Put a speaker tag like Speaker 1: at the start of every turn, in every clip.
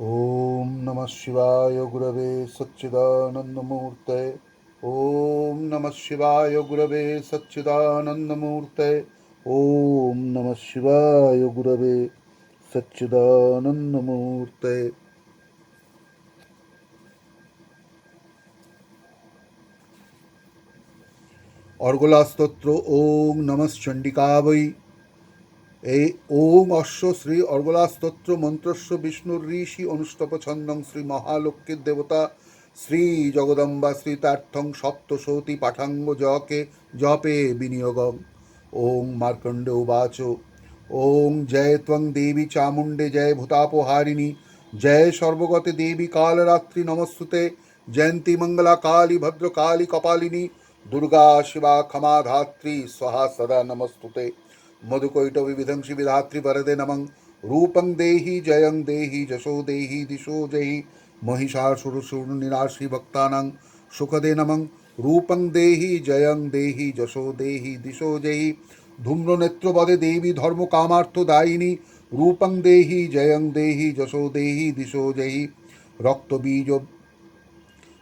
Speaker 1: ॐ नमः शिवाय गुरवे सच्चिदानन्दमूर्तये ॐ नमः शिवाय गुरवे सच्चिदानन्दमूर्तये ॐ नमः शिवाय गुरवे सच्चिदानन्दमूर्तये অর্গলাস্তোত্র ওং নমশ্চণ্ডিকা বৈ এই ওম অশ্ব শ্রী অর্গলাস্তোত্র মন্ত্রস্ব বিষ্ণুর ঋষি অনুষ্টপ ছন্দং শ্রী মহালক্ষ্মীর দেবতা শ্রী জগদম্বা শ্রী শ্রীতার্থং সপ্তশৌতি পাঠাঙ্গ জকে জপে বিনিয়োগম। ওং মার্কণ্ড উবাচ। ওং জয় ত্বং দেবী চামুণ্ডে জয় ভূতাপহারিণী। জয় সর্বগতে দেবী কালরাত্রি নমস্তুতে। জয়ন্তী মঙ্গলা কালী ভদ্রকালী কপালিনী। দুর্গা শিবা ক্ষমা ধাত্রী স্বাহা সদা নমস্তুতে। मधुकैटविविधंसि विधातृवरदे नमं रूपं देहि जयं देहि जशो देहि दिशो जयि महिषासुरसुरनिराशि भक्तानां सुखदे नमं रूपं देहि जयं देहि जशो देहि दिशो जयि धूम्रनेत्रवदे देवी धर्मकामार्थदायिनी रूपं देहि जयं देहि जशो देहि दिशो जयि रक्तबीज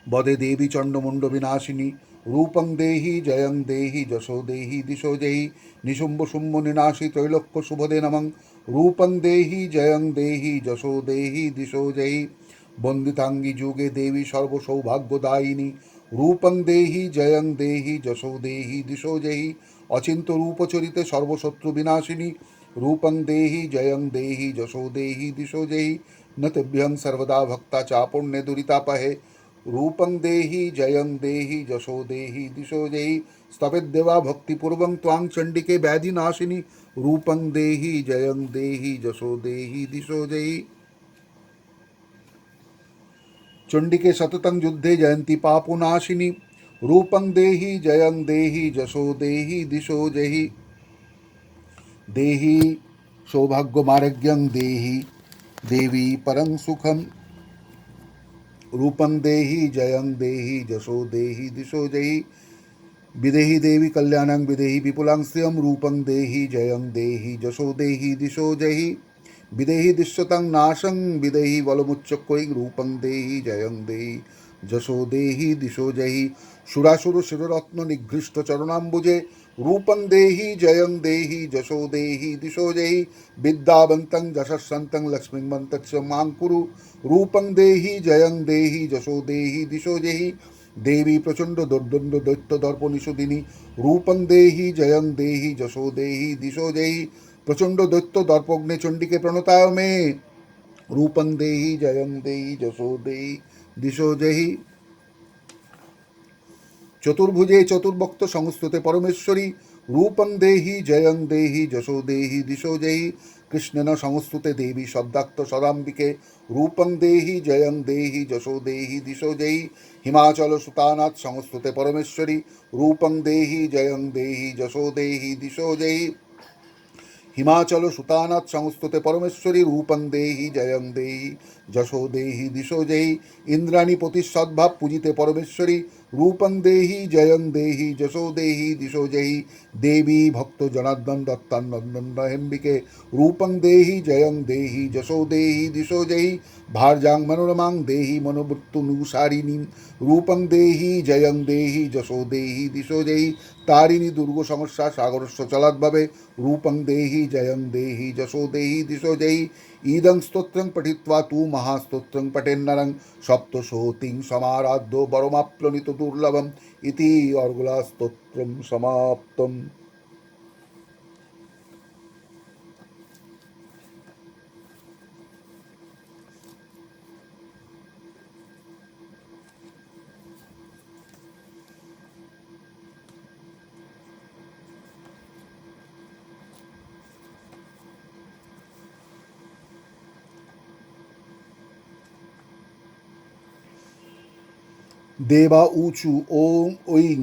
Speaker 1: वदे देवी चण्डमुण्डविनाशिनी রূপং দেহি, জয়ং দেহি, যশো দেহি, দিশো জয়ি নিশুম্ভ শুম্ভ নিনাশি, ত্রৈলোক্য শুভদে নমং। রূপং দেহি, জয়ং দেহি, যশো দেহি, দিশো জয়ি বন্দিতাঙ্গি যুগে দেবী সর্বসৌভাগ্যদায়িনী। রূপং দেহি, জয়ং দেহি, যশো দেহি, দিশো জয়ি অচিন্ত রূপচরিতে সর্বশত্রু বিনাশিনী। রূপং দেহি, জয়ং দেহি, যশো দেহি, দিশো জয়ি ন তেভ্যং সর্বদা ভক্তা চাপুণ্যে দুরিতাপহে। রূপং দেহি জয়ং দেহি যশো দেহি দিশো জয়ি স্তবেদ্দেবা ভক্তিপূর্বং ত্বাং চণ্ডিকে ব্যাধিনাশিনী রূপং দেহি জয়ং দেহি যশো দেহি দিশো জয়ি চণ্ডিকে সততং যুদ্ধে জয়ন্তী পাপনাশিনী রূপং দেহি জয়ং দেহি যশো দেহি দিশো জহি দেহি সৌভাগ্যমারগ্যং দেহি দেবী পরং সুখম रूपं देहि जयं देहि जशो देहि दिशो जयि विदेहि देवी कल्याणं विदेहि विपुलां श्रियं रूपं देहि जयं देहि जशो देहि दिशो जयि विदेहि दिश्यतं नाशं विदेहि बलमुच्चक्वै रूपं देहि जयं देहि যশো দেহি দিশো জহি সুরাসুর শিররত্ন নিঘৃষ্ট চরণাম্বুজে রূপং দেহি জয়ং দেহি যশো দেহি দিশো জহি বিদ্যাবন্তং যশস্সন্তং লক্ষ্মীমন্তচ মাং কুরু রূপং দেহি জয়ং দেহি যশো দেহি দিশো জহি দেবী প্রচণ্ড দর্দণ্ড দৈত্য দর্পনিষুদিনী রূপং দেহি জয়ং দেহি যশো দেহি দিশো জহি প্রচণ্ড দৈত্য দর্পগ্নে চণ্ডীকে প্রণতায় মে রূপং দেহি জয়ং দেহি যশো দেহি দিশো জহি চতুর্ভুজে চতুর্ভক্ত সংস্তুতে পরমেশ্বরী, রূপং দেহি, জয়ং দেহি, যশো দেহি, দিশো জয়ি কৃষ্ণেন সংস্তুতে দেবী শব্দাক্ত সদাম্বিকে, রূপং দেহি, জয়ং দেহি, যশো দেহি, দিশো জয়ি হিমাচল সুতানাথ সংস্তুতে পরমেশ্বরী, রূপং দেহি, জয়ং দেহি, যশো দেহি, দিশো জয়ি হিমাচল সুতানাথ সংস্তুতে পরমেশ্বরী, রূপং দেহি, জয়ং দেহি, যশো দেহি, দিশো জয়ি ইন্দ্রাণী পতি পূজিতে পরমেশ্বরী রূপং দেহি জয়ং দেহি যশো দেহি দিশো জয়ি দেবী ভক্ত জনার্দন দত্তানন্দন হেম্বিকে রূপং দেহি জয়ং দেহি যশো দেহি দিশো জয়ি ভার্যাং মনোরমাং দেহি মনোবৃত্তু নুসারিণী রূপং দেহি জয়ং দেহি যশো দেহি দিশো জয়ি তারিণী দুর্গ সমস্যা সাগরস্য চলাদ্ভাবে রূপং দেহি জয়ং দেহি যশো দেহি দিশো জয়ি ইদং স্তোত্রং পঠিত্वा তু মহাস্তোত্রং পঠেন্নরং সপ্তশোতিং সমারাধ্য দেবা উচু ওং ঐং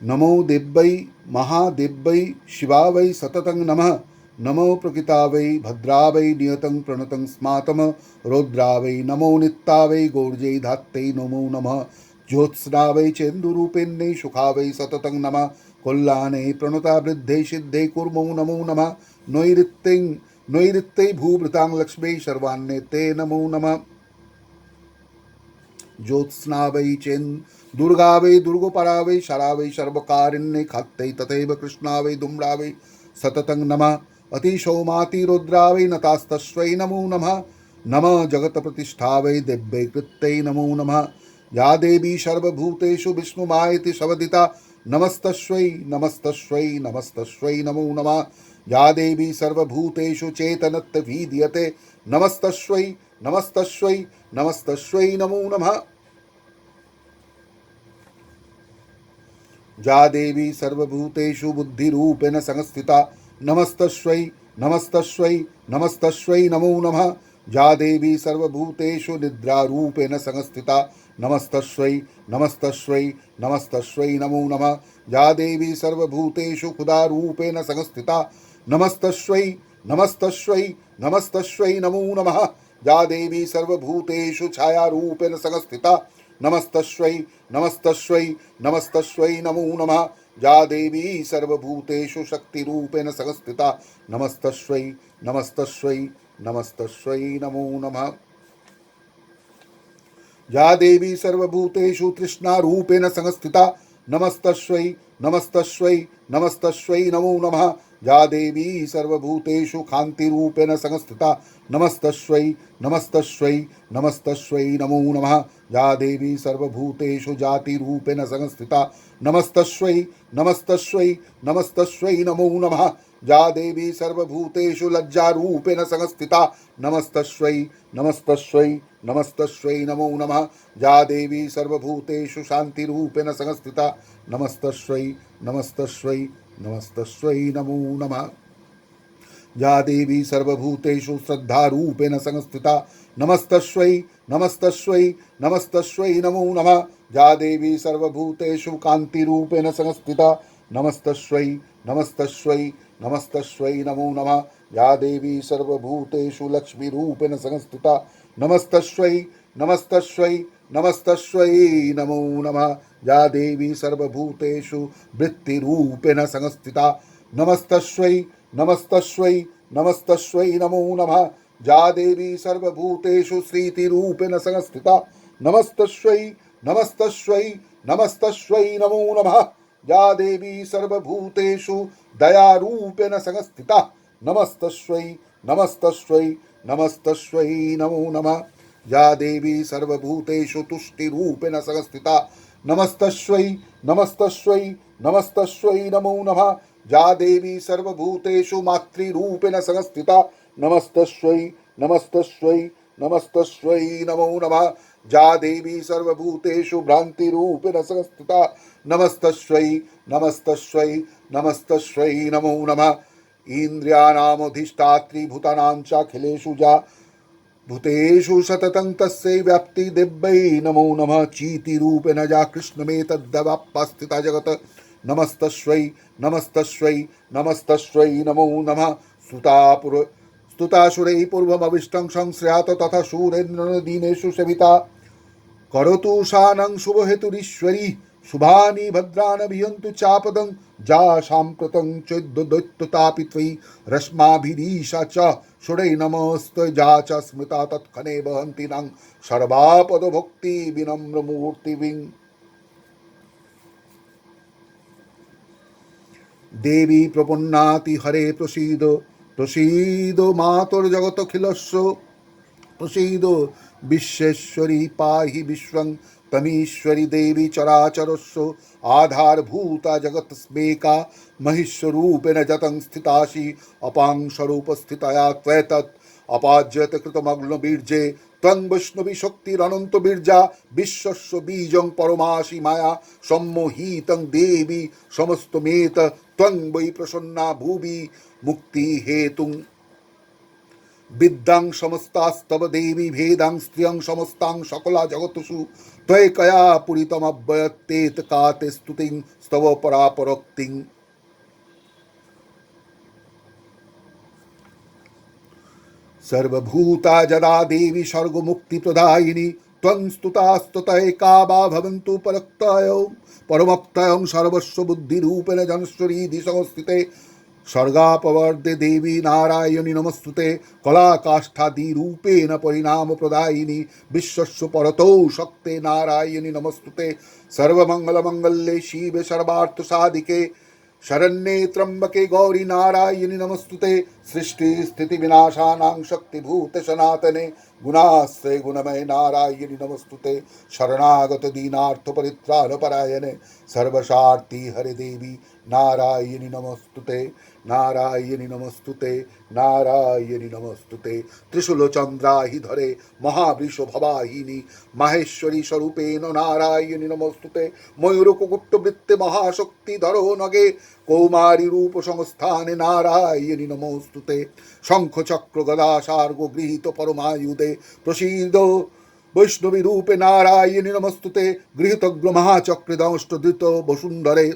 Speaker 1: নমো দেব্যৈ মহাদেব্যৈ শিবাবৈ সততং নমঃ নমো প্রকৃতাবৈ ভদ্রাবৈ নিয়তং প্রণতং স্মাতম রৌদ্রাবৈ নমো নিত্যাবৈ গৌর্জৈ ধাত্তৈ নমো নমঃ জ্যোৎস্নাবৈ চেন্দুরূপেণ্যৈ সুখাবৈ সততং নমঃ কল্যাণৈ প্রণতাবৃদ্ধৈ সিদ্ধৈ কুর্মৌ নমো নমঃ নৈরিত্যং নৈরিত্যৈ ভূভৃতাং লক্ষ্মী সর্বান্নে তে নমো নমঃ ज्योत्स्ना वै चेन् दुर्गा वै दुर्गोपरा वै शरा वै सर्वकारिण्ये खात्यै, तथैव कृष्णा वै धूम्रा वै सततं नमः। अतिशौमातिरुद्रा वै नतास्तस्वै, नमो नमः। नमः जगत्प्रतिष्ठा वै दिव्यै कृत्यै, नमो नमः। या देवी सर्वभूतेषु विष्णुमायति शवदिता, नमस्तस्वै नमस्तस्वै नमस्तस्वै, नमो नमः। या देवी सर्वभूतेषु चेतनत्वविधीयते, नमस्तस्वै नमस्तस्वै नमस्तस्वै नमो नमः। या देवी सर्वभूतेषु बुद्धिरूपेण संस्थिता, नमस्तस्वै नमस्तस्वै नमस्तस्वै नमो नमः। या देवी सर्वभूतेषु निद्रारूपेण संस्थिता, नमस्तस्वै नमस्तस्वै नमस्तस्वै नमो नमः। या देवी सर्वभूतेषु खुदारूपेण संस्थिता, नमस्तस्वै नमस्तस्वै नमस्तस्वै नमो नमः। या देवी सर्वभूतेषु छायारूपेण संस्थिता नमस्तस्वै नमस्तस्वै नमस्तस्वै नमो नमः। या देवी सर्वभूतेषु शक्तिरूपेण संस्थिता नमस्तस्वै नमस्तस्वै नमस्तस्वै नमो नमः। या देवी सर्वभूतेषु तृष्णारूपेण संस्थिता नमस्तस्वै नमस्तस्वै नमस्तस्वै नमो नमः। या देवी सर्वभूतेषु कान्तिरूपेण संस्थिता नमस्तस्वै नमस्तस्वै नमस्तस्वै नमो नमः। या देवी सर्वभूतेषु जातिरूपेण संस्थिता। नमस्तस्वै नमस्तस्वै नमस्तस्वै नमो नमः। या देवी सर्वभूतेषु लज्जारूपेण संस्थिता। नमस्तस्वै नमस्तस्वै नमस्तस्वै नमो नमः। या देवी सर्वभूतेषु शान्तिरूपेण संस्थिता। नमस्तस्वै नमस्तस्वै नमस्तस्वै नमो नमः। या देवी सर्वभूतेषु श्रद्धारूपेण संस्थिता। नमस्तस्वै नमस्तस्वै नमस्तस्वै नमो नमः। या देवी सर्वभूतेषु कान्तिरूपेण संस्थिता। नमस्तस्वै नमस्तस्वै नमस्तस्वै नमो नमः। या देवी सर्वभूतेषु लक्ष्मीरूपेण संस्थिता। नमस्तस्वै नमस्तस्वै नमस्तस्वै नमो नमः। या देवी सर्वभूतेषु वृत्तिरूपेण संस्थिता। नमस्तस्वै नमस्तस्वै नमस्तस्वै नमो नमः या देवी सर्वभूतेषु श्रीतिरूपेण संस्थिता नमस्तस्वै नमस्तस्वै नमस्तस्वै नमो नमः या देवी सर्वभूतेषु दयारूपेण संस्थिता नमस्तस्वै नमस्तस्वै नमस्तस्वै नमो नमः या देवी सर्वभूतेषु तुष्टिरूपेण संस्थिता नमस्तस्वै नमस्तस्वै नमस्तस्वै नमो नमः या देवी सर्वभूतेषु मातृरूपेण संस्थिता। नमस्तस्वै नमस्तस्वै नमस्तस्वै नमो नमः। या देवी सर्वभूतेषु भ्रान्तिरूपेण संस्थिता। नमस्तस्वै नमस्तस्वै नमस्तस्वै नमो नमः। इन्द्रियाणामधिष्ठात्री भूतानां चाखिलेषु जा। भूतेषु सततं तस्यै व्याप्ति दिव्यै नमो नमः। चीतिरूपेण जा। कृष्णमेतद्दवाप्पास्थिता जगत्। নমস্তস্বৈ নমস্তস্বৈ নমস্তস্বৈ নমো নম সুতাপুর স্তুতাসুরৈ পূর্বমবিষ্টং সংশ্রেয়াত তথা সুরেন্দ্রদীনেষু সেবিতা করতু শানং শুভহেতুরীশ্বরী শুভানি ভদ্রানভিয়ন্তু চাপদং যা সাম্প্রতং চৈদ্য দৈত্যতাপি ত্বয়ি রশ্মাভিরীশা চ সুরৈ নমস্ত যা চ স্মৃতা তৎক্ষণে বহন্তি নং সর্বাপদভক্তি বিনম্রমূর্তিবিং দেবী প্রপন্নাতি হরে প্রসীদ প্রসীদ মাতর্জগতখিলস্য প্রসীদ বিশ্বেশ্বরী পাহি বিশ্বং তমীশ্বরী দেবী চরাচরস্য, আধারভূতা জগৎস্মেকা মহিষ্বরূপেণ যতং স্থিতাসি অপাংস্বরূপস্থিতয়া ত্বৈতৎ অপাজ্যত কৃতমগ্নবীর্যে ত্বং বৈষ্ণবী শক্তিরনন্ত বীর্যা বিশ্বস্য বীজং পরমাসি মায়া, সম্মোহিতং দেবী সমস্তমেত ত্বং বৈ প্রসন্না ভুবি মুক্তি হেতুং বিদ্যাং সমস্তাস্তব দেবী ভেদাং স্ত্রিয়ং সমস্তাং সকলা জগতসু ত্বৈকয়া পুরিতমব্যয়ত্তেত কাতে স্তুতিং স্তব পরাপরক্তিং সর্বভূতা জদা দেবী স্বর্গমুক্তিপ্রদায়িনী ত্বং স্তুতাস্তত একা বা ভবন্তু পরক্তায়ং পরমক্তায়ং সর্বস্ব বুদ্ধিরূপেণ জনশ্বরী দিশংস্থিতে স্বর্গাপবর্দে দেবী নারায়ণী নমস্তুতে কলাকাষ্ঠাদিরূপেণ পরিণামপ্রদায়িনী বিশ্বস্য পরতৌ শক্তে নারায়ণী নমস্তুতে সর্বমঙ্গলমঙ্গল্যে শিবে সর্বার্থসাধিকে সাধিকে ত্রম্বকে গৌরী নারায়ণী নমস্তুতে সৃষ্টি স্থিতি বিনাশানাং শক্তিভূত সনাতনে গুণাশ্রয় গুণময় নারায়ণী নমস্তুতে শরণাগত দীনার্থ পরিত্রাণ পরায়ণে সর্বসার্থী হরে দেবী নারায়ণী নমস্তুতে নারায়ণী নমস্তুতে নারায়ণী নমস্তুতে। ত্রিশূলচন্দ্রাহি ধরে মহাবৃষ ভবাহিনী মাহেশ্বরী স্বরূপেণ নারায়ণী নমস্তুতে। ময়ূরকুকুট্টবৃত্তে মহাশক্তি ধরো নগে কৌমারী রূপ সংস্থানে নারায়ণী নমস্তুতে। শঙ্খ চক্র গদা সার্গ গৃহীত পরমায়ুদে, প্রসীদ বৈষ্ণবী রূপে নারায়ণী নমস্তুতে। গৃহীতগ্র মহাচক্রে দংষ্টধৃত বসুন্ধরে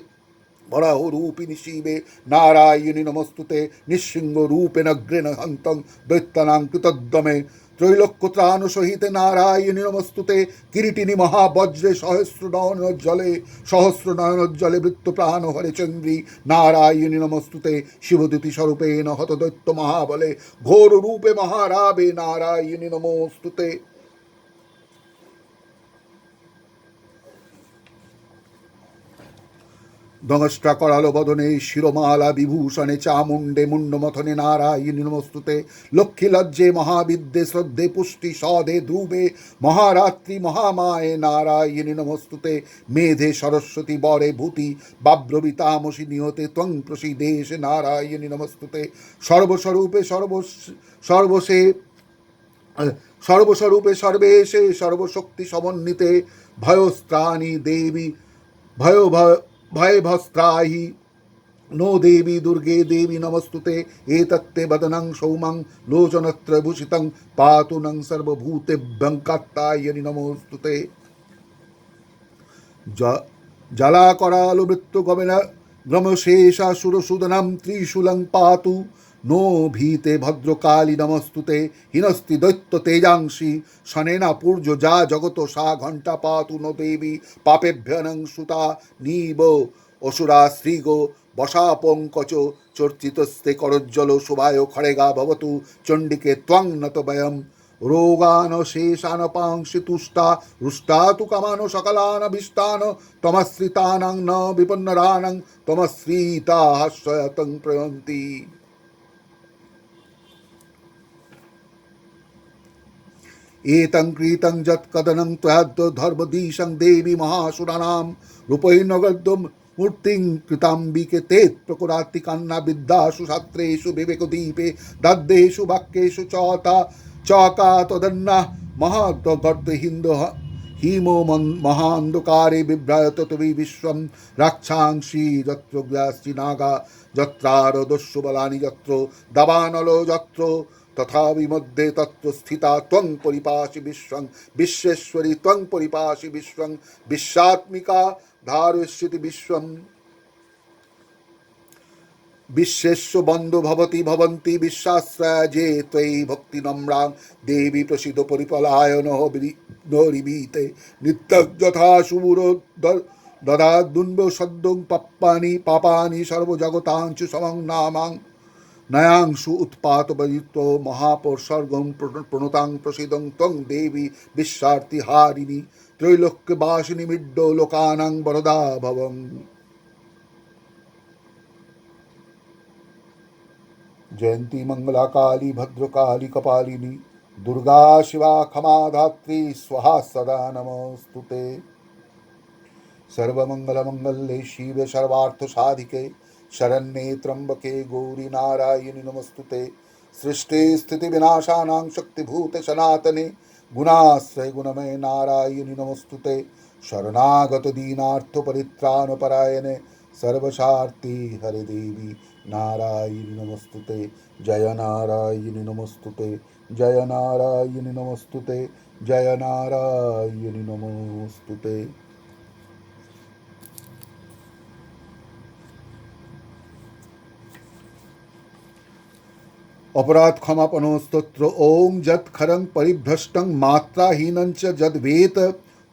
Speaker 1: বরাহ রূপিণী শিবে নারায়ণী নমস্তুতে নিঃসিংহ রূপেণ অগ্রেণ হন্তং দৈত্যানাং কৃতদ্দমে ত্রৈলোক্য ত্রাণ সহিতে নারায়ণী নমস্তুতে কিরিটিনী মহাবজ্রে সহস্র নয়নোজ্জলে সহস্র নয়নোজ্জলে বৃত্ত প্রাণ হরে চন্দ্রী নারায়ণী নমস্তুতে শিবদূতি স্বরূপেণ হত দৈত্য মহাবলে ঘোর রূপে মহারাবে নারায়ণী নমস্তুতে দংষ্টা করালো বদনে শিরমালা বিভূষণে চামুণ্ডে মুন্ডমথনে নারায়ণী নমস্তুতে লক্ষ্মী লজ্জে মহাবিদ্যে শ্রদ্ধে পুষ্টি সদে ধ্রুবে মহারাত্রি মহামায়ে নারায়ণী নমস্তুতে মেধে সরস্বতী বরে ভূতি বাব্রবিতামসি নিহতে ত্বং প্রসিদেশ নারায়ণী নমস্তুতে সর্বস্বরূপে সর্ব সর্বসে, সর্বস্বরূপে সর্বেশে সর্বশক্তি সমন্বিতে ভয়স্ত্রাণী দেবী ভয় ভয় ভয়ে ভস্ত্রাহি নো দেবী দুর্গে দেবী নমস্তুতে এতত্তে বদনং সৌমং লোচনত্রভূষিতং পাতু নং সর্বভূতেভ্যং কাত্তায়নি নমস্তুতে জলা করালু মৃত্যু গমেনা গ্রমশেষা সুরসুদনম ত্রিশূলং পাতু নো ভীতে ভদ্রকালী নমস্তুতে হিনস্তি দৈত্য তেজাংশী শনেনা পূর্য যা জগত সা ঘণ্টা পাতু নো দেবী পাপেভ্যনং সুতা নীব অসুরা শ্রীগো বসাপঙ্কচ চর্চিতস্তে করজ্জল শোভায় খড়েগা ভবতু চণ্ডিকে ত্বং নত বয়ম রোগান শেষান পাংসি তুষ্টা রুষ্টা তু কামানো সকলান ভীষ্টান তমশ্রিতানাং ন বিপন্নরানাং তমশ্রিতা হাস্যতং প্রয়ন্তি এতং কৃতং যৎকদনং ত্বয়াদ্য ধর্মদীশং দেবী মহাসুরানাম রূপৈনগদ্যম মূর্তিং কৃতাম্বিকে তে প্রকুরাতি কান্না বিদ্যাসু ছাত্রেষু বিবেকদ্বীপে দাদ্দেশু বাক্যেশু চতা চকা তদন্না মহাগর্ত হিন্দ হিম মহান্ধকারে বিভ্রায়ত তুমি বিশ্বম রাক্ষাংশী যত্র গ্যাস্তি নাগা যত্রার দস্যু বলানি যত্র দাবানল যত্র তথা বিমধ্যে তত্ত্বস্থিতা ত্বং পরিপাশি বিশ্বং, বিশ্বেশ্বরী ত্বং পরিপাশি বিশ্বং, বিশ্বাত্মিকা ধারয়িষ্যতি বিশ্বম। বিশ্বেশ্ব বন্ধ ভবতি ভবন্তি বিশ্বাশ্রয় যে ত্বয়ী ভক্তি নম্রা, দেবী প্রসিদ্ধ পরিপলায়ন নরিবীতে নিত্য যথা সুমুর দধা দুন্ব সদ্য পাপ্পানি, পাপানি সর্বজগতাংশু সমং নামাং। নয়াংশু উৎপাতবদিত মহাপসর্গং প্রণতাং প্রসিদং তং দেবী বিশ্বার্থী হারিণী ত্রৈলোক্যবাসিনী মিড্ড লোকানাং বরদা ভবং জয়ন্তী মঙ্গলা কালী ভদ্রকালী কপালিনী দুর্গা শিবা ক্ষমাধাত্রী স্বাহা সদা নমস্তুতে সর্বমঙ্গলমঙ্গলে শিবে সর্বার্থ সাধিকে शरण्ये त्र्यंबके गौरी नारायणि नमस्तुते। सृष्टि स्थिति विनाशानां शक्तिभूत सनातने गुणाश्रय गुणमय नारायणि नमस्तुते। शरणागत दीनार्थ परित्राण परायणे सर्वशार्ति हरे देवी नारायणि नमस्तुते। जय नारायणि नमस्तुते। जय नारायणि नमस्तुते। जय नारायणि नमोस्तुते। अपराध क्षमापनो स्तोत्र ओम जत खरंग परिभ्रष्टं मात्राहीनं च जद्वेत,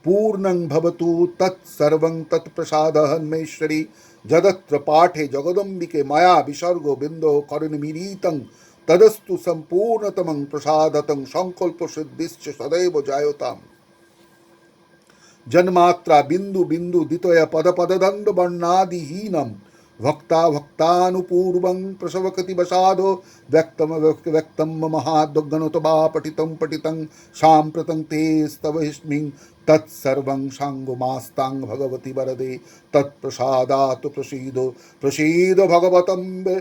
Speaker 1: पूर्णं भवतु तत् सर्वं तत् तत्प्रसादः अन्मेश्वरी जदत्र पाठे जगदम्बिके माया विसर्गो बिन्दो करुणमिरीतं तदस्तु सम्पूर्णतमं प्रसादतं सङ्कल्पसिद्धिश्च सदैव जायताम्। जन्मात्रा बिन्दु बिन्दु दितय वर्णादिहीनम ভক্তা ভক্তানুপূর্বং প্রসবকতি বসাধো ব্যক্তম ব্যক্তম মহাদ্গণতবা পঠিতং পঠিতং সাম্প্রতং তে স্তবহিস্মিং তৎসর্বং সাঙ্গুমাস্তাং ভগবতি বরদে তৎপ্রসাদাত প্রসীদ প্রসীদ ভগবতম্বে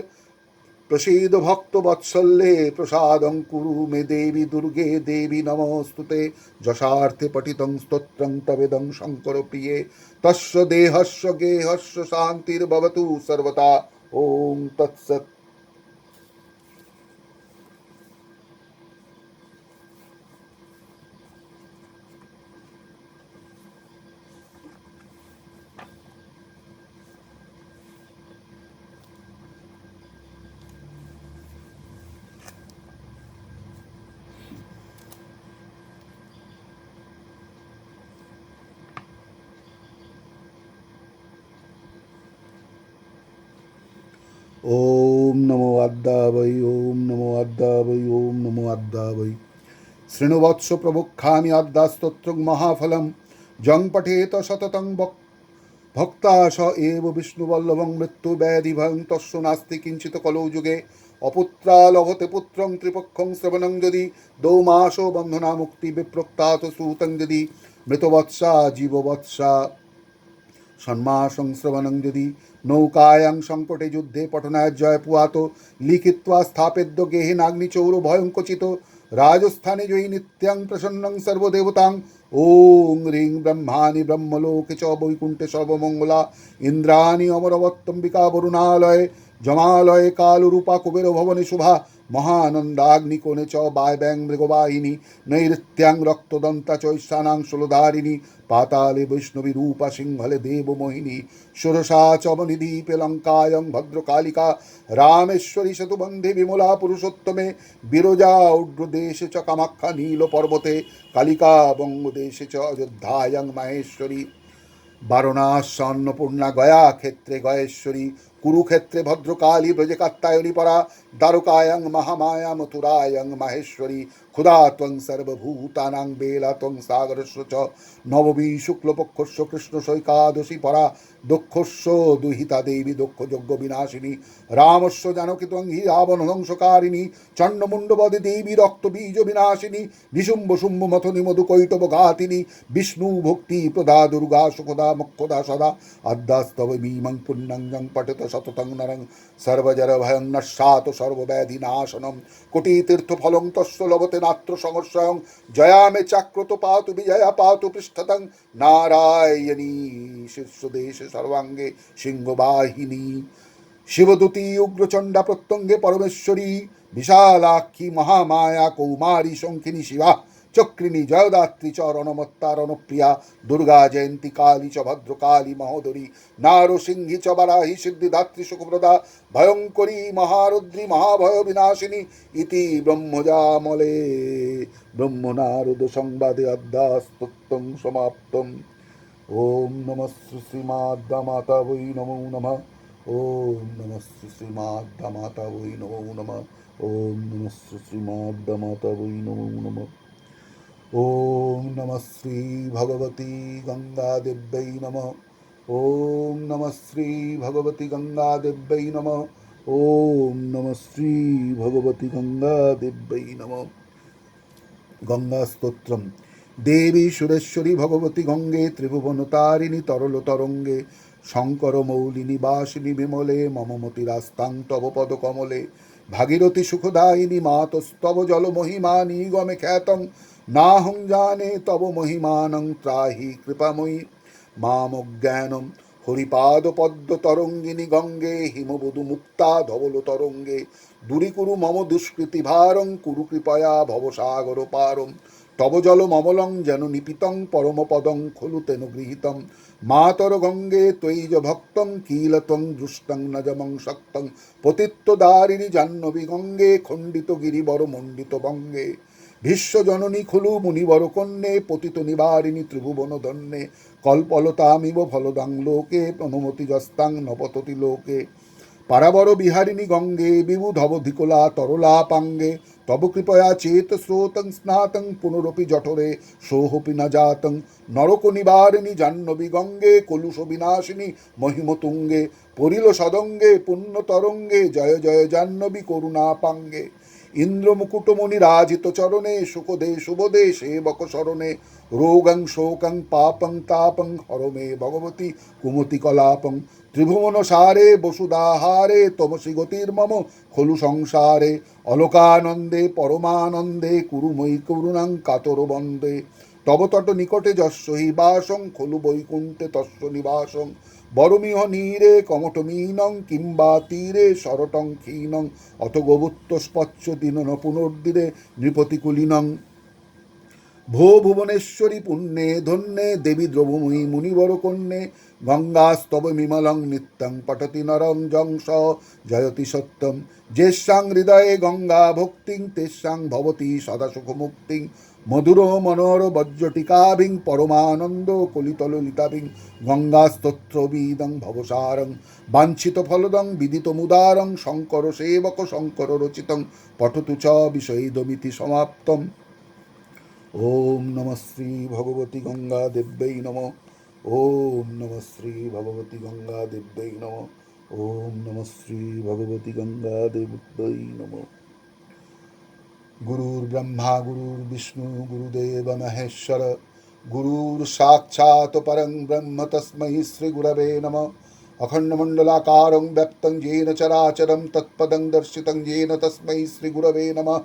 Speaker 1: प्रसीद भक्त वत्सल्ये प्रसाद कुरु मे देवी दुर्गे देवी नमोस्तु ते। जशार्थे पठित स्त्रोत्र तवेद शंकर प्रिय तस् देहस्व गेहस्व शांतिर्भवतु सर्वता ओम तत्सत। আদ্যাবৈ, ওম নমো আদ্যাবৈ, ওম নমো আদ্যাবৈ। শৃণুবৎস প্রবক্ষামি আদ্যাস্তোত্রং মহাফলম জং পঠেত বক- ভক্তা স এব বিষ্ণুবল্লভং মৃত্যু ব্যাধি ভয়ং তস্য নাস্তি কিঞ্চিত কলৌ যুগে। অপুত্রা লভতে পুত্রং ত্রিপক্ষং শ্রবণং যদি দৌমাস বন্ধনা মুক্তি বিপ্রক্তাত সুতং যদি। মৃতবৎসা, জীববৎসা। সন্মাসং শ্রবণং যদি নৌকায়াং সংকটে যুদ্ধে পটনায় জয় পুয়াত, লিখিত্বা স্থাপেদ্য গেহে নাগ্নিচৌর ভয়ঙ্কচিত রাজস্থানে জয়ী নিত্যাং প্রসন্নং সর্বদেবতাং, ওং রিং ব্রহ্মাণি ব্রহ্মলোকে চ বৈকুণ্ঠে সর্বমঙ্গলা, ইন্দ্রাণী অমরবত্তম্বিকা বরুণালয়ে, জমালয়ে কালরূপা কুবের ভবনে শুভা মহানন্দাগ্নিকোণে চ বায়ব্যাং মৃগবাহিনী নৈಋತ್যাং রক্তদন্তা চৈশানাং শূলধারিণী পাতালে বৈষ্ণবী রূপা সিংহলে দেবমোহিনী, ষোড়শা চবনিদীপে লঙ্কায়ং ভদ্রকালিকা, রামেশ্বরী সেতুবন্ধে বিমলা পুরুষোত্তমে, বিরজা উগ্রদেশে চ কামাখ্যা নীল পর্বতে, কালিকা বঙ্গদেশে চ অযোধ্যায়ং মাহেশ্বরী বারণাস অন্নপূর্ণা গয়া ক্ষেত্রে গয়েশ্বরী কুরুক্ষেত্রে ভদ্রকালী ব্রজে কাত্তায়নী পরা দ্বারকায়ং মহামায়া মথুরায়ং ক্ষুধা ত্বং সর্বভূতানাং বেলা ত্বং সাগরস্য চ নবমী শুক্লপক্ষস্য কৃষ্ণ সৈকাদশী পরা দক্ষস্য দুহিতা দেবী দক্ষ যজ্ঞ বিনাশিনী, রামস্য জানকী ত্বং হি রাবণ ধ্বংসকারিণী চণ্ডমুণ্ডবদে দেবী রক্ত বীজ বিনাশিনী নিশুম্ভ শুম্ভ মথনি মধু কৈটব ঘাতিনী বিষ্ণু ভক্তি প্রদা দুর্গা সুখদা মুক্ষদা সদা, আদ্যাস্তব মীমং পুণ্যং জং পঠিত সততং নরং, সর্বজর ভয়ং নশাত সর্বব্যাধি নাশনম, কোটি তীর্থ ফলং তস্য লভতে নাত্র সংস্বয়ং জয়ামে চাক্রত পাতু বিজয়া পাতু পৃষ্ঠতং নারায়ণী শীর্ষদেশে সর্বাঙ্গে সিংহবাহিনী। শিবদূতী উগ্রচণ্ডা প্রত্যঙ্গে পরমেশ্বরী, বিশালাক্ষী মহামায়া কৌমারী শঙ্খিনী শিবা চক্রিণী জয়দাত্রী চ রণমত্তা রণপ্রিয়া দুর্গা জয়ন্তী কালী চ ভদ্রকালী মহোদরী নারসিংহী চ বারাহি সিদ্ধিদাত্রী সুখপ্রদা ভয়ঙ্করী মহারুদ্রী মহাভয় বিনাশিনী ইতি ব্রহ্মজামলে ব্রহ্মনারদ সংবাদে অধ্যাস্তত্বং সমাপ্তম ওম নমঃ শ্রীমাদ্দা মাতা বৈ নমো নমঃ ওম নমঃ শ্রীমাদ্দা মাতা বৈ নমো নমঃ ওম নমঃ শ্রীমাদ্দা মাতা বৈ নমো নমঃ ওম নমঃ শ্রী ভগবতী গঙ্গা দেব্যৈ নমঃ। ওম নমঃ শ্রী ভগবতী গঙ্গা দেব্যৈ নমঃ। ওম নমঃ শ্রী ভগবতী গঙ্গা দেব্যৈ নমঃ। গঙ্গা স্তোত্রম। দেবী সুরেশ্বরী ভগবতী গঙ্গে ত্রিভুবনতারিণী তরল তরঙ্গে শঙ্কর মৌলিনী বাসিনী বিমলে মমমতিরাস্তাং তব পদ কমলে ভাগীরথী সুখদায়িনী মাতস্তব জল মহিমা নিগমে খ্যাতং। নাহং জানে তব মহিমানং ত্রাহি কৃপাময়ী। মামজ্ঞানম হরিপাদ পদ্ম তরঙ্গিনী গঙ্গে হিমবধূ মুক্তা ধবল তরঙ্গে। দূরীকুরু মম দুষ্কৃতি ভারং কুরু কৃপয়া ভবসাগর পারম। তব জল মমলং যেন নিপিতং পরমপদং খলুতেন গৃহীতম। মাতর গঙ্গে তৈজ ভক্তং কীলতং দৃষ্টং নজমং শক্তং পতিত্ব দারিণী জাহ্নবী গঙ্গে খণ্ডিত গিরিবর মণ্ডিত বঙ্গে। ভীষ্ম জননী খলু মুনিবর কন্যে পতিত নিবারিণী ত্রিভুবন ধন্যে। কল্পলতামিব ফলদাং লোকে অনুমতি জস্তাং নপততি লোকে। পারাবর বিহারিণী গঙ্গে বিবুধবধিকোলা তরলা পাঙ্গে তব কৃপয়া চেত স্রোতং স্নাতং পুনরপি জঠরে, সোহপি না জাতং নরক নিবারিণী জাহ্নবী গঙ্গে, কলুষ বিনাশিনী মহিমতুঙ্গে, পরিল সদঙ্গে পুণ্য তরঙ্গে জয় জয় জাহ্নবী করুণা পাঙ্গে ইন্দ্রমুকুটমণি রাজিত চরণে সুখদে শুভদে সেবক শরণে, রোগং, শোকং, পাপং, তাপং, হরমে, ভগবতী, কুমতি কলাপং, ত্রিভুবন সারে বসুদাহারে তমসি গতির্মম খলু সংসারে, অলোকানন্দে, পরমানন্দে, কুরুময়ী করুণাং, কাতর বন্দে। তব তট নিকটে যস্য হি বাসং, খলু বৈকুণ্ঠে তস্য নিবাসং। বরমিহ নীরে কমটমীনং কিংবা তীরে শরটং ক্ষীণং অত গোবুত্ত স্পচ্ছ দিনন পুনর্দিরে নৃপতিকুলিনং। ভো ভুবনেশ্বরী পুণ্যে ধন্যে দেবী দ্রবময়ী মুনিবর কন্যে গঙ্গাস্তব বিমলং নিত্যং পঠতি নরং যংস জয়তি সত্যম। যেসাং হৃদয়ে গঙ্গা ভক্তিং তেসাং ভবতি সদা সুখ মুক্তিং মধুর মনোর বজ্রটিকাভিং, পরমানন্দ কলিতল লিতাভিং গঙ্গাস্তোত্রবিদং ভবসারং, বাঞ্ছিত ফলদং বিদিত মুদারং শঙ্কর সেবক শঙ্কর রচিতং পঠতু চ বিষয়দমিতি সমাপ্তম। ওম নম শ্রী ভগবতী গঙ্গা দেব্যৈ নম। ওম নম শ্রী ভগবতী গঙ্গা দেব্যৈ নম। ওম নম শ্রী ভগবতী গঙ্গা দেব্যৈ নম। गुरुर्ब्रह्मा गुरुर्विष्णु गुरुदेव महेश्वर। गुरुर्साक्षात् परं ब्रह्म तस्मै श्रीगुरवे नमः। अखण्डमण्डलाकारं व्यक्तं येन चराचरं तत्पदं दर्शितं येन तस्मै श्रीगुरवे नमः।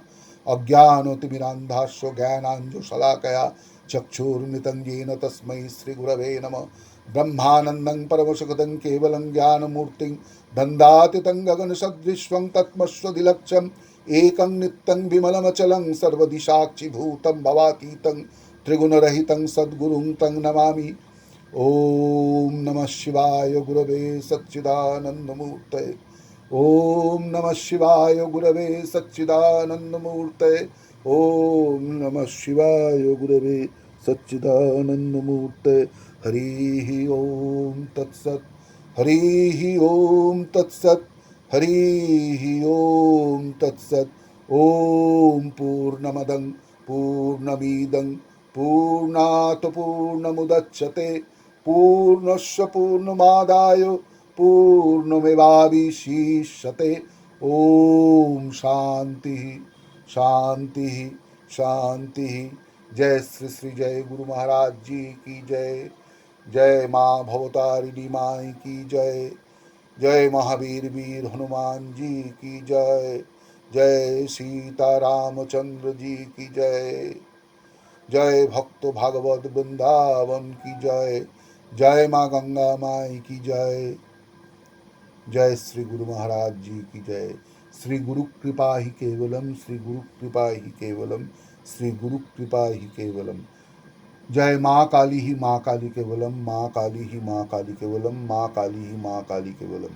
Speaker 1: अज्ञानतिमिरान्धाश्व ज्ञानाञ्जुशलाकया चक्षुर्मितं येन तस्मै श्रीगुरवे नमः। ब्रह्मानन्दं परमसुखदं केवलं ज्ञानमूर्तिं। दन्दातितं गगनसद्विश्वं तत्मश्वधिलक्ष्यम् एकं नित्यं विमलमचलं सर्वदिशाक्षिभूतं भवातीतं त्रिगुणरहितं सद्गुरुं तं नमामि। ॐ नमः शिवाय गुरवे सच्चिदानन्दमूर्तये। ॐ नमः शिवाय गुरवे सच्चिदानन्दमूर्तये। ॐ नमः शिवाय गुरवे सच्चिदानन्दमूर्तये। हरिः ॐ तत्सत्। हरिः ॐ तत्सत्। हरिः ॐ तत्सत्। ॐ पूर्णमदं, पूर्णमिदं, पूर्णात् पूर्णमुदच्छते, पूर्णस्य पूर्णमादाय पूर्णमेवाभिशीष्यते ॐ शान्तिः शान्तिः शान्तिः जय श्री श्री जय गुरु महाराज जी की जय। जय माँ भवतारिणी माई की जय। जय महावीर वीर हनुमान जी की जय जय सीता रामचंद्र जी की जय जय भक्त भागवत वृंदावन की जय जय माँ गंगा माई की जय जय श्री गुरु महाराज जी की जय। श्री गुरु कृपा ही केवलम, श्री गुरु कृपा ही केवलम, श्री गुरु कृपा ही केवलम। जय माँ काली ही माँ काली केवलम, माँ काली ही माँ काली केवलम, माँ काली ही माँ काली केवलम।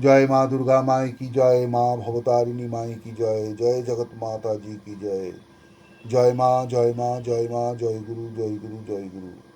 Speaker 1: जय माँ दुर्गा माई की जय, माँ भवतारिणी माई की जय जय जगत माता जी की जय। जय माँ जय माँ जय माँ, जय गुरु जय गुरु जय गुरु।